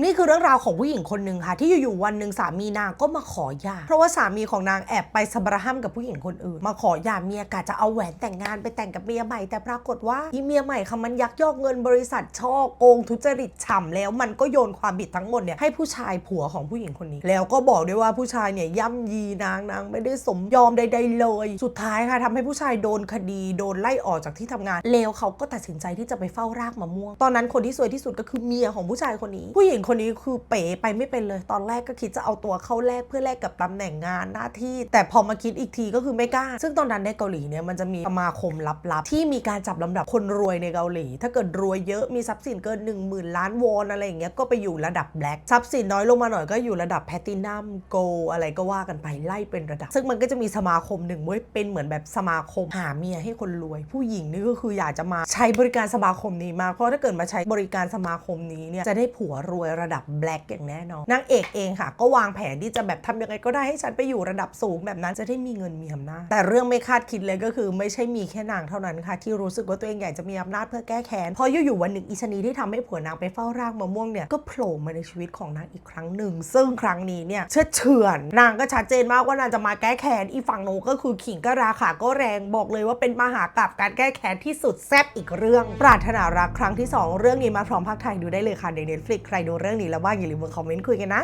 นี่คือเรื่องราวของผู้หญิงคนหนึ่งค่ะ ที่อยู่ๆวันหนึ่งสามีนางก็มาขอหย่าเพราะว่าสามีของนางแอบไปสบรหัมกับผู้หญิงคนอื่น มาขอหย่าเมียกะจะเอาแหวนแต่งงานไปแต่งกับเมียใหม่ แต่ปรากฏว่าอีเมียใหม่ค่ะมันยักยอกเงินบริษัทช่อโกงทุจริตฉ่ำแล้วมันก็โยนความผิดทั้งหมดเนี่ยให้ผู้ชายผัวของผู้หญิงคนนี้ แล้วก็บอกด้วยว่าผู้ชายเนี่ยย่ำยีนางนางไม่ได้สมยอมใด ๆ เลย สุดท้ายค่ะทำให้ผู้ชายโดนคดีโดนไล่ออกจากที่ทำงานแล้วเขาก็ตัดสินใจที่จะไปเฝ้ารากมะม่วง ตอนนั้นคนที่สวยที่สุดก็คือเมียของผู้ชายคนนี้ผู้หญิงคนนี้คือเป๋ไปไม่เป็นเลย ตอนแรกก็คิดจะเอาตัวเข้าแลกเพื่อแลกกับตำแหน่งงานหน้าที่ แต่พอมาคิดอีกทีก็คือไม่กล้า ซึ่งตอนนั้นในเกาหลีเนี่ยมันจะมีสมาคมลับๆ ที่มีการจับลำดับคนรวยในเกาหลี ถ้าเกิดรวยเยอะมีทรัพย์สินเกิน 1 0,000 ล้านวอนอะไรอย่างเงี้ยก็ไปอยู่ระดับแบล็กทรัพย์สินน้อยลงมาหน่อยก็อยู่ระดับแพตตินัมโกอะไรก็ว่ากันไปไล่เป็นระดับ ซึ่งมันก็จะมีสมาคมหนึ่งเว้ยเป็นเหมือนแบบสมาคมหาเมียให้คนรวย ผู้หญิงนี่ก็คืออยากจะมาใช้บริการสมาคมนี้มาเพราะถ้าเกิดมาใช้บริการสมาคมนี้เนี่ยจะได้ผัวรวยระดับแบล็กอย่างแน่นอนนางเอกเองค่ะ ก็วางแผนที่จะแบบทำยังไงก็ได้ให้ฉันไปอยู่ระดับสูงแบบนั้นจะได้มีเงินมีอำนาจ แต่เรื่องไม่คาดคิดเลยก็คือไม่ใช่มีแค่นางเท่านั้นค่ะ ที่รู้สึกว่าตัวเองอยากจะมีอำนาจเพื่อแก้แค้นพราะอยู่ๆวันหนึ่งอีชนีที่ทำให้ผัวนางไปเฝ้ารากมะม่วงเนี่ยก็โผล่มาในชีวิตของนางอีกครั้งหนึ่ง ซึ่งครั้งนี้เนี่ยเชื่อเฉือนนางก็ชัดเจนมากว่านางจะมาแก้แค้นอีฝั่งโน้นก็คือขิงก็ราขาก็แรงบอกเลยว่าเป็นมหากราบการแก้แค้นที่สุดแซ่บอีกเรื่อง ปรารถนารักครั้งที่สองเรื่องนี้มาพร้อมภาคไทยดูได้เลยค่ะใน Netflix ใครดูเรื่องนี้แล้วว่างอย่าลืมมาคอมเมนต์คุยกันนะ